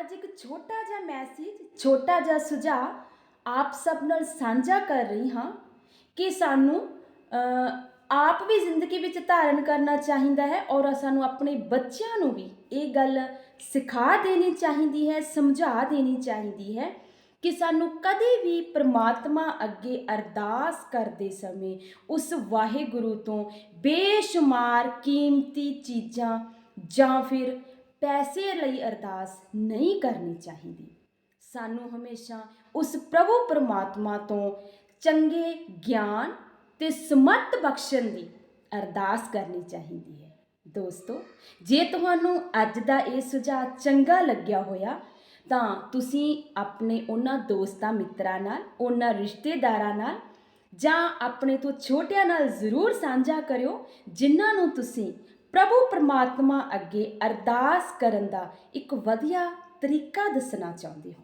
ਅੱਜ ਇੱਕ ਛੋਟਾ ਜਿਹਾ ਮੈਸੇਜ ਛੋਟਾ ਜਿਹਾ ਸੁਝਾਅ ਆਪ ਸਭ ਨਾਲ ਸਾਂਝਾ ਕਰ ਰਹੀ ਹਾਂ ਕਿ ਸਾਨੂੰ ਆਪ ਵੀ ਜ਼ਿੰਦਗੀ ਵਿੱਚ ਧਾਰਨ ਕਰਨਾ ਚਾਹੀਦਾ ਹੈ ਔਰ ਸਾਨੂੰ ਆਪਣੇ ਬੱਚਿਆਂ ਨੂੰ ਵੀ ਇਹ ਗੱਲ ਸਿਖਾ ਦੇਣੀ ਚਾਹੀਦੀ ਹੈ, ਸਮਝਾ ਦੇਣੀ ਚਾਹੀਦੀ ਹੈ ਕਿ ਸਾਨੂੰ ਕਦੇ ਵੀ ਪ੍ਰਮਾਤਮਾ ਅੱਗੇ ਅਰਦਾਸ ਕਰਦੇ ਸਮੇਂ ਉਸ ਵਾਹਿਗੁਰੂ ਤੋਂ ਬੇਸ਼ੁਮਾਰ ਕੀਮਤੀ ਚੀਜ਼ਾਂ ਜਾਂ ਫਿਰ ਪੈਸੇ ਲਈ ਅਰਦਾਸ ਨਹੀਂ ਕਰਨੀ ਚਾਹੀਦੀ। ਸਾਨੂੰ ਹਮੇਸ਼ਾ ਉਸ ਪ੍ਰਭੂ ਪਰਮਾਤਮਾ ਤੋਂ ਚੰਗੇ ਗਿਆਨ ਤੇ ਸਮਤ ਬਖਸ਼ਣ ਦੀ ਅਰਦਾਸ ਕਰਨੀ ਚਾਹੀਦੀ ਹੈ। ਦੋਸਤੋ, ਜੇ ਤੁਹਾਨੂੰ ਅੱਜ ਦਾ ਇਹ ਸੁਝਾਅ ਚੰਗਾ ਲੱਗਿਆ ਹੋਇਆ, ਤਾਂ ਤੁਸੀਂ ਆਪਣੇ ਉਹਨਾਂ ਦੋਸਤਾਂ ਮਿੱਤਰਾਂ ਨਾਲ, ਉਹਨਾਂ ਰਿਸ਼ਤੇਦਾਰਾਂ ਨਾਲ ਜਾਂ ਆਪਣੇ ਤੋਂ ਛੋਟਿਆਂ ਨਾਲ ਜ਼ਰੂਰ ਸਾਂਝਾ ਕਰਿਓ, ਜਿਨ੍ਹਾਂ ਨੂੰ ਤੁਸੀਂ ਪ੍ਰਭੂ ਪਰਮਾਤਮਾ ਅੱਗੇ ਅਰਦਾਸ ਕਰਨ ਦਾ ਇੱਕ ਵਧੀਆ ਤਰੀਕਾ ਦੱਸਣਾ ਚਾਹੁੰਦੇ ਹੋ।